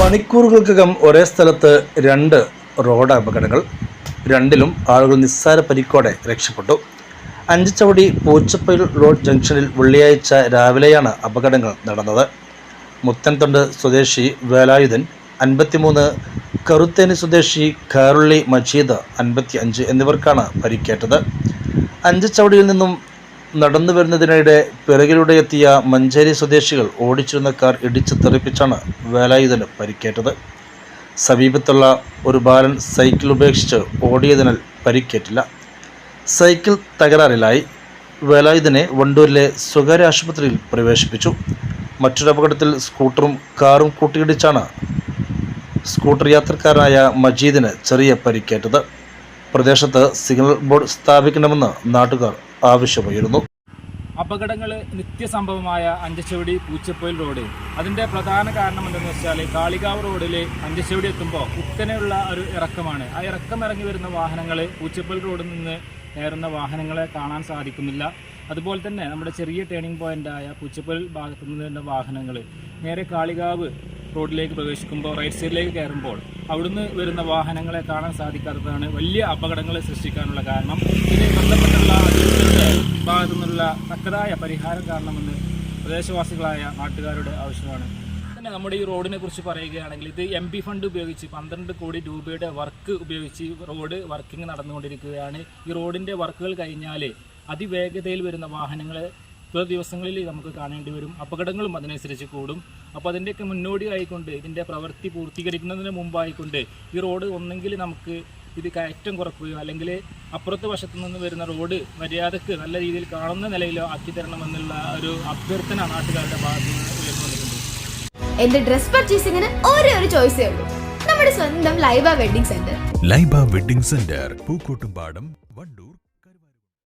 മണിക്കൂറുകൾക്കകം ഒരേ സ്ഥലത്ത് രണ്ട് റോഡ് അപകടങ്ങൾ. രണ്ടിലും ആളുകൾ നിസ്സാര പരിക്കോടെ രക്ഷപ്പെട്ടു. അഞ്ചുചവടി പൂച്ചപ്പയിൽ റോഡ് ജംഗ്ഷനിൽ വെള്ളിയാഴ്ച രാവിലെയാണ് അപകടങ്ങൾ നടന്നത്. മുത്തൻതൊണ്ട് സ്വദേശി വേലായുധൻ അൻപത്തിമൂന്ന് കറുത്തേനി സ്വദേശി ഖാറുള്ളി മജീദ് അൻപത്തി അഞ്ച് എന്നിവർക്കാണ് പരിക്കേറ്റത്. അഞ്ചുചവടിയിൽ നിന്നും നടന്നു വരുന്നതിനിടെ പിറകിലൂടെ എത്തിയ മഞ്ചേരി സ്വദേശികൾ ഓടിച്ചിരുന്ന കാർ ഇടിച്ചു തെറിപ്പിച്ചാണ് വേലായുധന് പരിക്കേറ്റത്. സമീപത്തുള്ള ഒരു ബാലൻ സൈക്കിൾ ഉപേക്ഷിച്ച് ഓടിയതിനാൽ പരിക്കേറ്റില്ല. സൈക്കിൾ തകരാറിലായി. വേലായുധനെ വണ്ടൂരിലെ സ്വകാര്യ ആശുപത്രിയിൽ പ്രവേശിപ്പിച്ചു. മറ്റൊരു അപകടത്തിൽ സ്കൂട്ടറും കാറും കൂട്ടിയിടിച്ചാണ് സ്കൂട്ടർ യാത്രക്കാരനായ മജീദിന് ചെറിയ പരിക്കേറ്റത്. പ്രദേശത്ത് സിഗ്നൽ ബോർഡ് സ്ഥാപിക്കണമെന്ന് നാട്ടുകാർ ആവശ്യമുയരുന്നു അപകടങ്ങൾ നിത്യസംഭവമായ അഞ്ചച്ചവടി പൂച്ചപ്പൊയിൽ റോഡ്. അതിന്റെ പ്രധാന കാരണം എന്തെന്ന് വെച്ചാൽ കാളികാവ് റോഡിൽ അഞ്ചച്ചവടി എത്തുമ്പോൾ കുത്തനെയുള്ള ഒരു ഇറക്കമാണ്. ആ ഇറക്കം ഇറങ്ങി വരുന്ന വാഹനങ്ങൾ പൂച്ചപ്പൊയിൽ റോഡിൽ നിന്ന് കയറുന്ന വാഹനങ്ങളെ കാണാൻ സാധിക്കുന്നില്ല. അതുപോലെ തന്നെ നമ്മുടെ ചെറിയ ടേണിംഗ് പോയിന്റായ പൂച്ചപ്പൊയിൽ ഭാഗത്തു നിന്ന് വാഹനങ്ങൾ നേരെ കാളികാവ് റോഡിലേക്ക് പ്രവേശിക്കുമ്പോൾ റൈറ്റ് സൈഡിലേക്ക് കയറുമ്പോൾ അവിടുന്ന് വരുന്ന വാഹനങ്ങളെ കാണാൻ സാധിക്കാത്തതാണ് വലിയ അപകടങ്ങൾ സൃഷ്ടിക്കാനുള്ള കാരണം. ഇതിന് ബന്ധപ്പെട്ടുള്ള അധികൃതരുടെ ഭാഗത്തു നിന്നുള്ള തക്കതായ പരിഹാരം കാണണമെന്ന് പ്രദേശവാസികളായ നാട്ടുകാരുടെ ആവശ്യമാണ്. തന്നെ നമ്മുടെ ഈ റോഡിനെ കുറിച്ച് പറയുകയാണെങ്കിൽ ഇത് എം പി ഫണ്ട് ഉപയോഗിച്ച് പന്ത്രണ്ട് കോടി രൂപയുടെ വർക്ക് ഉപയോഗിച്ച് റോഡ് വർക്കിംഗ് നടന്നുകൊണ്ടിരിക്കുകയാണ്. ഈ റോഡിന്റെ വർക്കുകൾ കഴിഞ്ഞാൽ അതിവേഗതയിൽ വരുന്ന വാഹനങ്ങളെ ചില ദിവസങ്ങളിൽ നമുക്ക് കാണേണ്ടി വരും. അപകടങ്ങളും അതിനനുസരിച്ച് കൂടും. അപ്പോൾ അതിന്റെയൊക്കെ മുന്നോടിയായിക്കൊണ്ട് ഇതിന്റെ പ്രവൃത്തി പൂർത്തീകരിക്കുന്നതിന് മുമ്പായിക്കൊണ്ട് ഈ റോഡ് ഒന്നെങ്കിൽ നമുക്ക് ഇത് കയറ്റം കുറക്കുകയോ അല്ലെങ്കിൽ അപ്പുറത്തെ വശത്തു നിന്ന് വരുന്ന റോഡ് മര്യാദയ്ക്ക് നല്ല രീതിയിൽ കാണുന്ന നിലയിലോ ആക്കി തരണമെന്നുള്ള ഒരു അഭ്യർത്ഥന നാട്ടുകാരുടെ ഭാഗത്ത് നിന്ന് ഉയർന്നുകൊണ്ടിരിക്കുന്നു എന്റെ ഡ്രസ് പർച്ചേസിംഗിന് ഒരേ ഒരു ചോയ്സേ ഉള്ളൂ. നമ്മുടെ സ്വന്തം Laiba wedding centre. Laiba wedding centre Pookkottumpadam Wandoor.